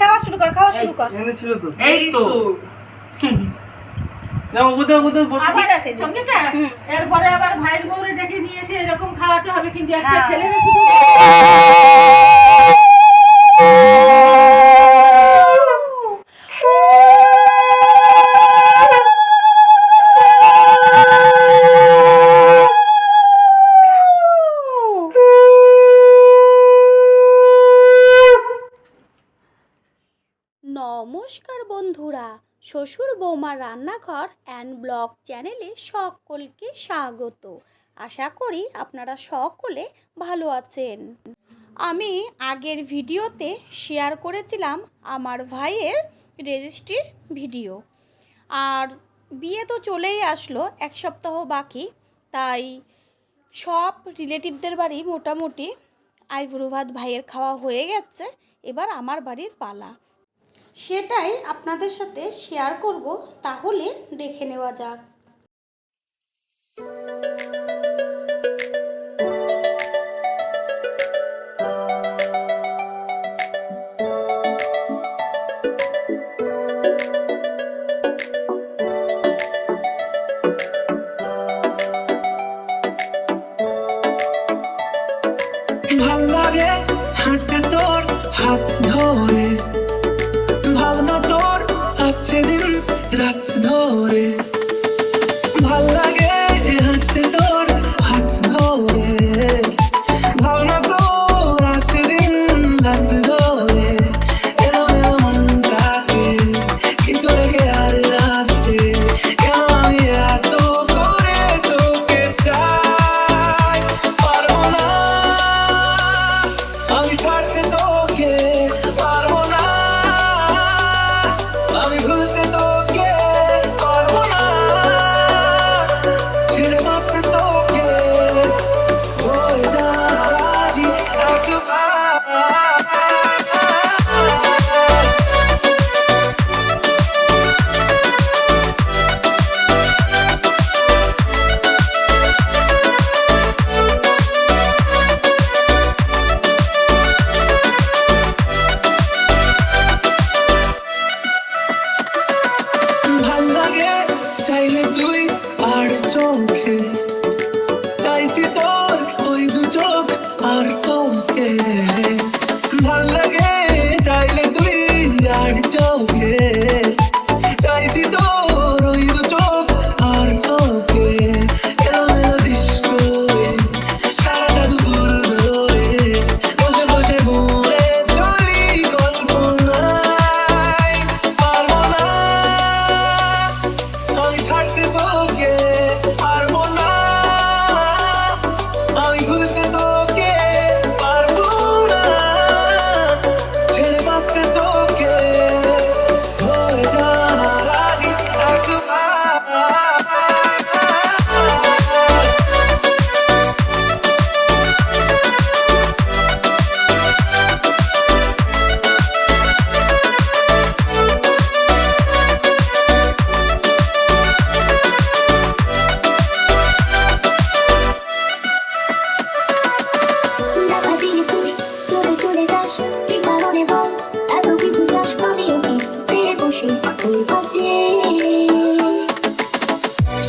খাওয়া শুরু কর খাওয়া শুরু কর। এখানে তো। এই তো। না ওগুতে ওগুতে বসে। আবার আছে, সঙ্গীতা হুম। এরপরে আবার ভাইয়ের বউরে ডেকে নিয়ে এসে এরকম খাওয়াতে হবে কিন্তু একটা ছেলে শুধু নমস্কার বন্ধুরা, শ্বশুর বৌমা রান্নাঘর অ্যান্ড ব্লগ চ্যানেলে সকলকে স্বাগত। আশা করি আপনারা সকলে ভালো আছেন। আমি আগের ভিডিওতে শেয়ার করেছিলাম আমার ভাইয়ের রেজিস্ট্রির ভিডিও। আর বিয়ে তো চলেই আসলো, এক সপ্তাহ বাকি, তাই সব রিলেটিভদের বাড়ি মোটামুটি আইবুড়ো ভাত ভাইয়ের খাওয়া হয়ে গেছে, এবার আমার বাড়ির পালা। সেটাই আপনাদের সাথে শেয়ার করব তাহলে দেখে নেওয়া যাক।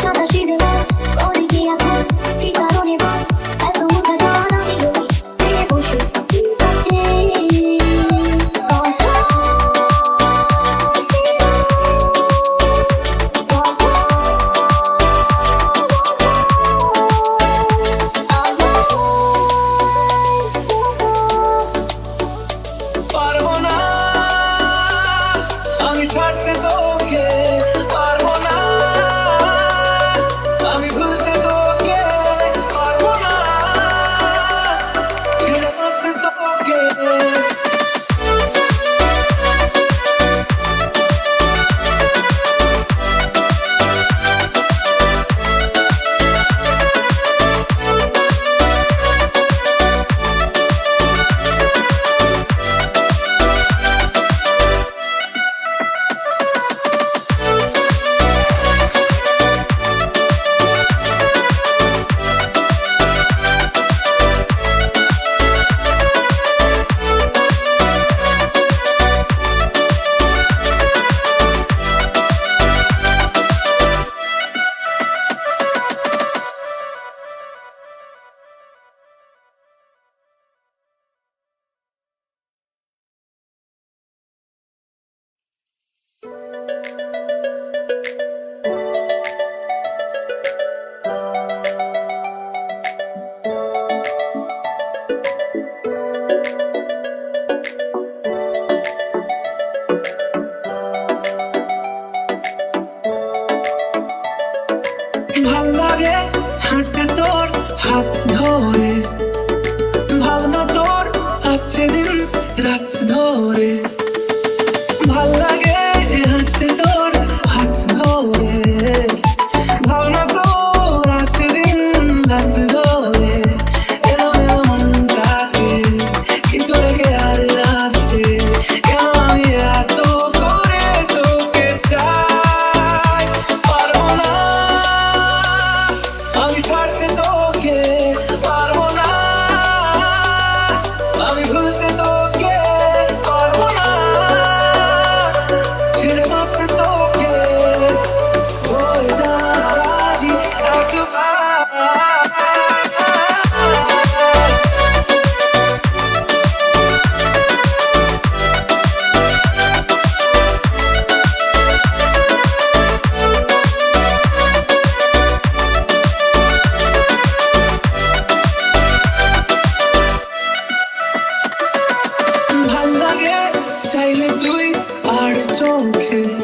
সাদা সিঁদুর আসছে দিন রাত চাইলে তুই আর চোখে